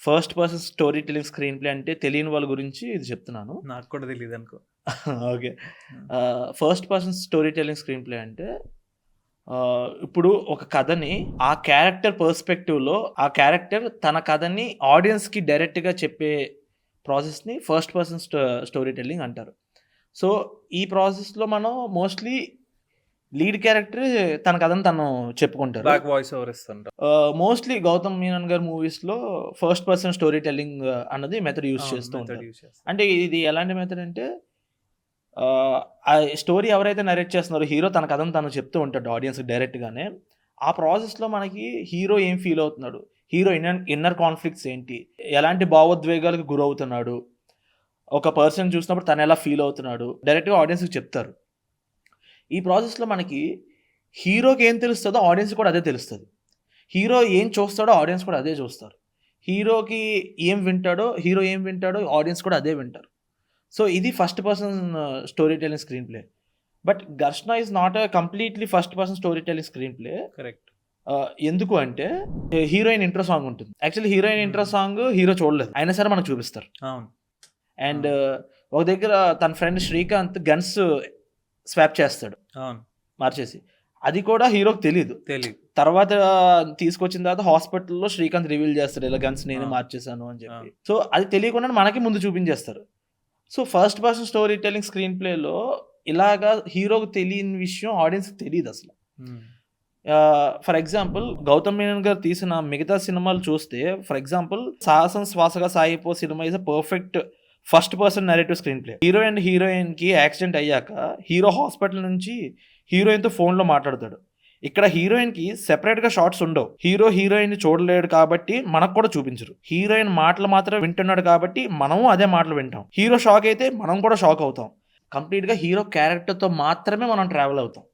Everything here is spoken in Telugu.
First person story telling screen play అంటే తెలియని వాళ్ళ గురించి ఇది చెప్తున్నాను. నాకు కూడా తెలియదు అనుకో. Okay. First person story telling screen play అంటే ఇప్పుడు ఒక కథని ఆ క్యారెక్టర్ పర్స్పెక్టివ్లో ఆ క్యారెక్టర్ తన కథని ఆడియన్స్కి డైరెక్ట్గా చెప్పే ప్రాసెస్ని ఫస్ట్ పర్సన్ స్టోరీ టెల్లింగ్ అంటారు. సో ఈ ప్రాసెస్లో మనం మోస్ట్లీ లీడ్ క్యారెక్టర్ తన కథని తను చెప్పుకుంటారు. బ్యాక్ వాయిస్ ఓవర్ ఇస్తుంటారు? మోస్ట్లీ గౌతమ్ మీనన్ గారి మూవీస్లో ఫస్ట్ పర్సన్ స్టోరీ టెల్లింగ్ అన్నది మెథడ్ యూస్ చేస్తూ ఉంటారు. అంటే ఇది ఎలాంటి మెథడ్ అంటే ఆ, ఆ స్టోరీ ఎవరైతే నరేట్ చేస్తున్నారో హీరో తన కథను తను చెప్తూ ఉంటాడు ఆడియన్స్ డైరెక్ట్గానే. ఆ ప్రాసెస్లో మనకి హీరో ఏం ఫీల్ అవుతున్నాడు? హీరో ఇన్నర్ ఇన్నర్ కాన్ఫ్లిక్ట్స్ ఏంటి? ఎలాంటి భావోద్వేగాలకు గురవుతున్నాడు? ఒక పర్సన్ చూసినప్పుడు తను ఎలా ఫీల్ అవుతున్నాడు? డైరెక్ట్గా ఆడియన్స్కి చెప్తారు. ఈ ప్రాసెస్లో మనకి హీరోకి ఏం తెలుస్తుందో ఆడియన్స్ కూడా అదే తెలుస్తుంది. హీరో ఏం చూస్తాడో ఆడియన్స్ కూడా అదే చూస్తారు. హీరోకి ఏం వింటాడో హీరో ఏం వింటాడో ఆడియన్స్ కూడా అదే వింటారు. సో ఇది first person story telling screen play but Gharshana is not a completely first person story telling screen play correct ఎందుకు అంటే హీరోయిన్ ఇంట్రో సాంగ్ ఉంటుంది. Actually heroine intro song hero చూడలేదు. అయినా సరే మనకు చూపిస్తారు. అవును. అండ్ ఒక దగ్గర తన ఫ్రెండ్ శ్రీకాంత్ గన్స్ స్వాప్ చేస్తాడు. మార్చేసి. అది కూడా హీరోకి తెలియదు తెలియదు తర్వాత తీసుకొచ్చిన తర్వాత హాస్పిటల్లో శ్రీకాంత్ రివీల్ చేస్తాడు. ఇలా గన్స్ నేనే. మార్చేశాను అని చెప్పి. సో అది తెలియకుండా మనకి ముందు చూపించేస్తారు. So first person story telling screen ప్లేలో ఇలాగా హీరోకి తెలియని విషయం ఆడియన్స్కి తెలియదు అసలు. ఫర్ ఎగ్జాంపుల్ గౌతమ్ మేనన్ గారు తీసిన మిగతా సినిమాలు చూస్తే for example Saahasam Swaasaga Saagipo cinema is a perfect first person narrative screen play hero and హీరోయిన్కి యాక్సిడెంట్ అయ్యాక హీరో హాస్పిటల్ నుంచి హీరోయిన్తో ఫోన్లో మాట్లాడతాడు. ఇక్కడ హీరోయిన్కి సెపరేట్గా షార్ట్స్ ఉండవు. హీరో హీరోయిన్ చూడలేడు కాబట్టి మనకు కూడా చూపించరు. హీరోయిన్ మాటలు మాత్రం వింటున్నాడు కాబట్టి మనము అదే మాటలు వింటాం. హీరో షాక్ అయితే మనం కూడా షాక్ అవుతాం. కంప్లీట్గా హీరో క్యారెక్టర్తో మాత్రమే మనం ట్రావెల్ అవుతాం.